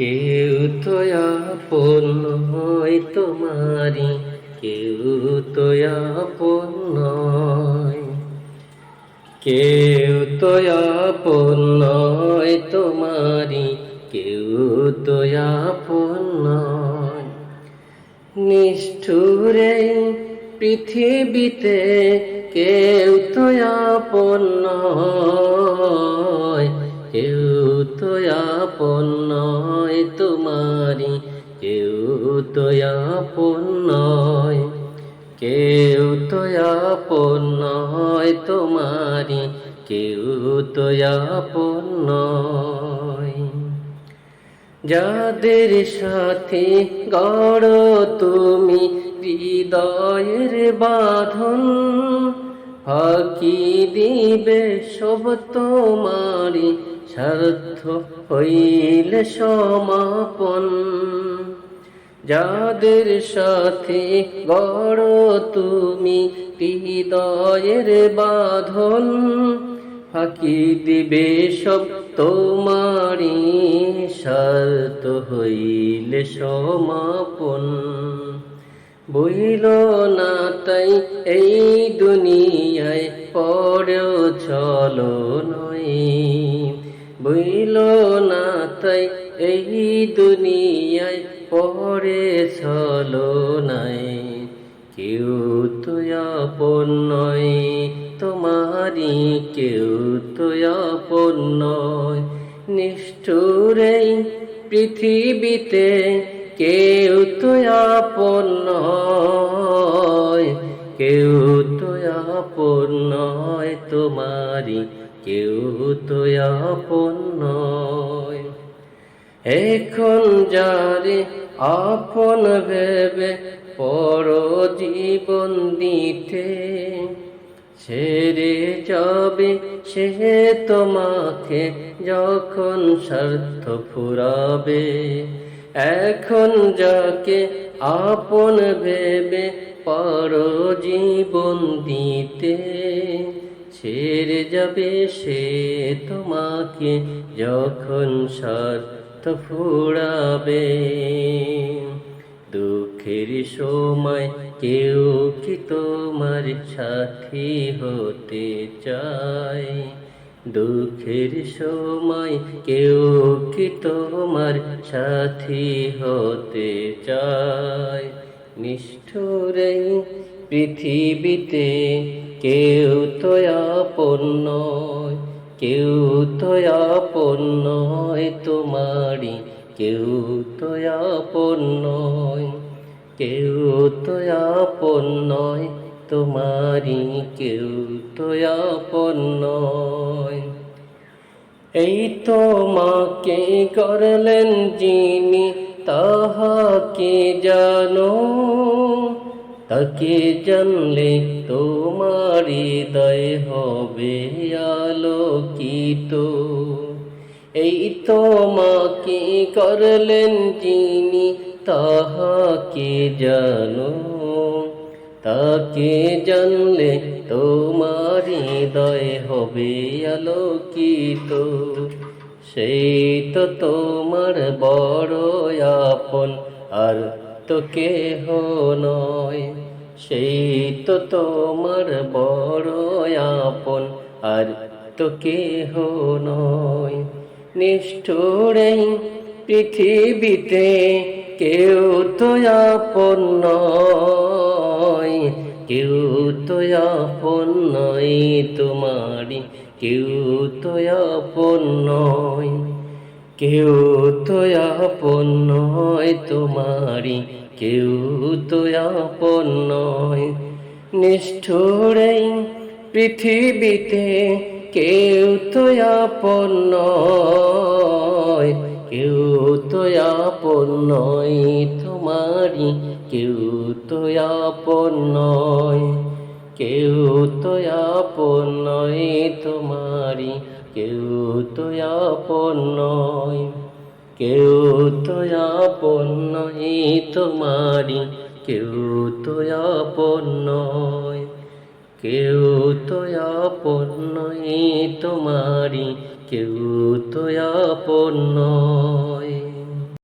কেউ তো আপন নয় তোমারি কেউ তো আপন নয় কেউ তো আপন নয় তোমারি কেউ তো আপন নয় নিষ্ঠুরে পৃথিবীতে কেউ তো আপন নয় কেউ তো আপন তোমারি, কেউ তো আপন নয়, কেউ তো আপন নয় তোমারি, কেউ তো আপন নয়। যাদের সাথে গড় তুমি, হৃদয়ের বাঁধন, ফাঁকি দিবে সব তোমারি স্বার্থ হইলে সমাপন। যাদের সাথে গড় তুমি হৃদয়ের বাঁধন, ফাঁকি দিবে সব তোমারি স্বার্থ হইলে সমাপন। বইল না তাই এই দুনিয়ায় পরেও চলো নয়। তাই এই দুনিয়ায় পরে চলো নাই। কেউ তো আপন নয় তোমারি কেউ তো আপন নয়। নিষ্ঠুরে পৃথিবীতে কেউ তো আপন নয়। কেউ তো আপন নয় তোমারি কেউ তো আপন নয়। এখন যারে আপন ভেবে পর জীবন দিতে। ছেড়ে যাবে সে তোমাকে যখন স্বার্থ ফুরাবে। এখন যাকে আপন ভেবে পর জীবন দিতে। ছেড়ে যাবে সে তোমাকে যখন স্বার্থ ফুরাবে। দুঃখের সময় কেউ কি তোমার সাথী হতে চায়? দুঃখের সময় কেউ কি তোমার সাথী হতে চায়? নিষ্ঠুরে পৃথিবীতে কেউ তো আপন নয়। কেউ তো আপন তোমারি কেউ তো আপন কেউ তো আপন তোমারি কেউ তো আপন নয়। এই তো মাকে করলেন যিনি তাহাকে জানো? তাকে জানলে তোমার হৃদয় হবে আলোকিত। এই তো মাকে করলেন যিনি তাহাকে জানো? তাকে জানলে তোমার হৃদয় হবে আলোকিত। সেই তো তোমার বড় আপন, আর তো কেহ নয়, সেই তো তোমার বড় আপন, আর তো কেহ নয়। নিষ্ঠুরে পৃথিবীতে কেউ তো আপন নয়, কেউ তো আপন নয় তোমারি কেউ তো আপন নয়। কেউ তো আপন নয় তোমারি কেউ তো আপন নয়। নিষ্ঠুরে পৃথিবীতে কেউ তো আপন নয়, কেউ তো আপন নয় তোমারি কেউ তো আপন নয়, কেউ তো আপন নয় তোমারি কেউ তো আপন নয়, কেউ তো আপন নয় তোমারি কেউ তো আপন নয়, কেউ তো আপন নয় তোমারি কেউ তো আপন নয়।